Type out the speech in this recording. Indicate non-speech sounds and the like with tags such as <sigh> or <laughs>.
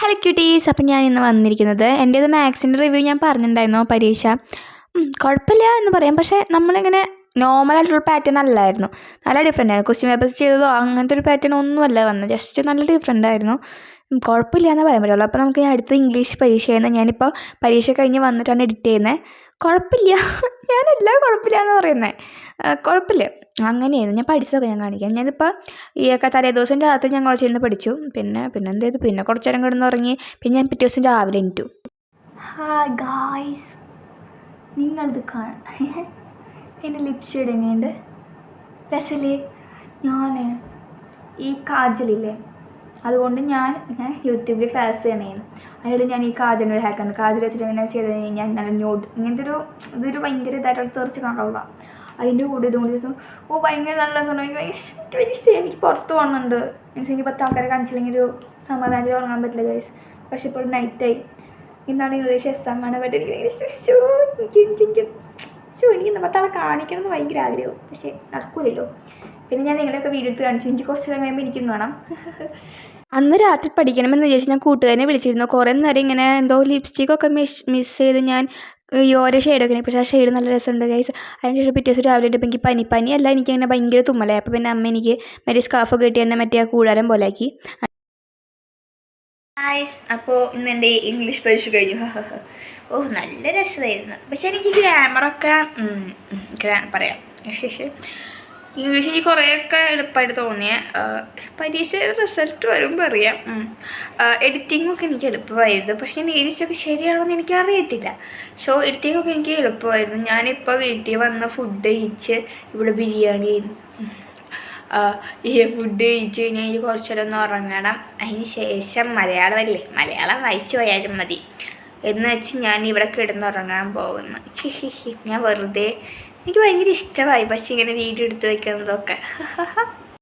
Hello quotes അപ്പം ഞാൻ ഇന്ന് വന്നിരിക്കുന്നത് എന്റേത് മാത്സിന്റെ റിവ്യൂ ഞാൻ പറഞ്ഞിട്ടുണ്ടായിരുന്നു പരീക്ഷ. കുഴപ്പമില്ല എന്ന് പറയാം. പക്ഷേ നമ്മളിങ്ങനെ നോർമലായിട്ടുള്ള പാറ്റേൺ അല്ലായിരുന്നു. നല്ല ഡിഫറെന്റ് ആയിരുന്നു. ക്വസ്റ്റ്യൻ പേപ്പേഴ്സ് ചെയ്തതോ അങ്ങനത്തെ ഒരു പാറ്റേൺ ഒന്നുമല്ല വന്നത്. ജസ്റ്റ് നല്ല ഡിഫറെന്റ് ആയിരുന്നു. കുഴപ്പമില്ല എന്നാൽ പറയാൻ പറ്റുള്ളൂ. അപ്പോൾ നമുക്ക് ഞാൻ അടുത്ത ഇംഗ്ലീഷ് പരീക്ഷയെന്ന് ഞാനിപ്പോൾ പരീക്ഷ കഴിഞ്ഞ് വന്നിട്ടാണ് എഡിറ്റ് ചെയ്യുന്നത് കുഴപ്പമില്ല. <laughs> ഞാനെല്ലാം കുഴപ്പമില്ല എന്ന് പറയുന്നത് കുഴപ്പമില്ല. അങ്ങനെയായിരുന്നു. ഞാൻ പഠിച്ചതൊക്കെ ഞാൻ കാണിക്കാം. ഞാനിപ്പോൾ ഈ ഒക്കെ തലേ ദിവസം രാത്രി ഞാൻ കുറച്ച് ഇരുന്ന് പഠിച്ചു. പിന്നെ പിന്നെ എന്ത് ചെയ്തു പിന്നെ കുറച്ച് നേരം കിടന്ന് ഉറങ്ങി പിന്നെ ഞാൻ പിറ്റേ ദിവസം രാവിലെ എനിറ്റു ഹായ് ഗായ്സ് നിങ്ങളിത് കാണ <laughs> എന്റെ ലിപ് ഷെയ്ഡ് എങ്ങനെയുണ്ട്? രസല്ലേ ഞാൻ ഈ കാജലില്ലേ? അതുകൊണ്ട് ഞാൻ ഞാൻ യൂട്യൂബിൽ ക്ലാസ് ചെയ്യണേന്ന് അതിനിടെ ഞാൻ ഈ കാജലിന്റെ ഒരു ഹാക്കാണ് കാജൽ വെച്ചിട്ട് എങ്ങനെ ചെയ്ത് കഴിഞ്ഞാൽ നല്ല ന്യൂഡ് ഇങ്ങനത്തെ ഒരു ഇതൊരു ഭയങ്കര ഇതായിട്ട് തെറിച്ച് കാണുള്ള അതിന്റെ കൂടെ ഇതും കൂടി ഓ ഭയങ്കര നല്ല രസമാണ്. എനിക്ക് എനിക്ക് പുറത്ത് പോകുന്നുണ്ട് മീൻസ് എനിക്ക് പത്ത് ആൾക്കാരെ കാണിച്ചില്ലെങ്കിൽ ഒരു സമാധാനത്തിൽ ഉറങ്ങാൻ പറ്റില്ല ഗൈസ് പക്ഷെ ഇപ്പോൾ നൈറ്റായി ഇന്നാണ് ഇംഗ്ലീഷ് എക്സാം ആണ് ബട്ട് എനിക്ക് ഭയങ്കര എനിക്ക് എനിക്ക് പത്താളെ കാണിക്കണം എന്ന് ഭയങ്കര ആഗ്രഹം പക്ഷേ നടക്കൂലല്ലോ. പിന്നെ ഞാൻ നിങ്ങളെയൊക്കെ വീഡിയോ എടുത്ത് കാണിച്ചു. എനിക്ക് കുറച്ച് സമയം എനിക്കും കാണാം. അന്ന് രാത്രി പഠിക്കണമെന്ന് വിചാരിച്ച് ഞാൻ കൂട്ടുകാരനെ വിളിച്ചിരുന്നു. കുറേ നേരം ഇങ്ങനെ എന്തോ ലിപ്സ്റ്റിക്കൊക്കെ മിസ് മിസ് ചെയ്ത് ഞാൻ ഈ ഓരോ ഷെയ്ഡൊക്കെ പക്ഷേ ആ ഷെയ്ഡ് നല്ല രസമുണ്ട് ഗൈസ് അതിന് ശേഷം പിറ്റേ ദിവസം രാവിലെ ഇട്ടപ്പോൾ എനിക്ക് പനി. പനിയല്ല എനിക്കങ്ങനെ ഭയങ്കര തുമ്മലായി. അപ്പോൾ പിന്നെ അമ്മ എനിക്ക് മറ്റേ സ്കാർഫൊക്കെ കിട്ടി എന്നെ മറ്റേ ആ കൂടാരം പോലാക്കി ഗൈസ് അപ്പോൾ ഇന്ന് എന്റെ ഇംഗ്ലീഷ് പരീക്ഷ കഴിഞ്ഞു. ഓ നല്ല രസമായിരുന്നു. പക്ഷെ എനിക്ക് ഗ്രാമറൊക്കെ ഗ്രാ പറയാം. <laughs> ഇംഗ്ലീഷ് എനിക്ക് കുറേയൊക്കെ എളുപ്പമായിട്ട് തോന്നിയ. പരീക്ഷയുടെ റിസൾട്ട് വരുമ്പോൾ അറിയാം. എഡിറ്റിങ്ങൊക്കെ എനിക്ക് എളുപ്പമായിരുന്നു. പക്ഷെ ഞാൻ എഴുതിച്ചൊക്കെ ശരിയാണെന്ന് എനിക്ക് അറിയത്തില്ല സോ എഡിറ്റിങ്ങൊക്കെ എനിക്ക് എളുപ്പമായിരുന്നു. ഞാനിപ്പോൾ വീട്ടിൽ വന്ന ഫുഡ് കഴിച്ച് ഇവിടെ ബിരിയാണി ഈ ഫുഡ് കഴിച്ച് കഴിഞ്ഞാൽ എനിക്ക് കുറച്ച് നേരം ഒന്ന് ഉറങ്ങണം. അതിന് ശേഷം മലയാളമല്ലേ? മലയാളം വായിച്ചു പോയാലും മതി. എന്ന് വെച്ച് ഞാൻ ഇവിടെ കിടന്നുറങ്ങാൻ പോകുന്നു. ഞാൻ വെറുതെ എനിക്ക് ഭയങ്കര ഇഷ്ടമായി. പക്ഷേ ഇങ്ങനെ വീഡിയോ എടുത്ത് വെക്കുന്നതൊക്കെ. <laughs>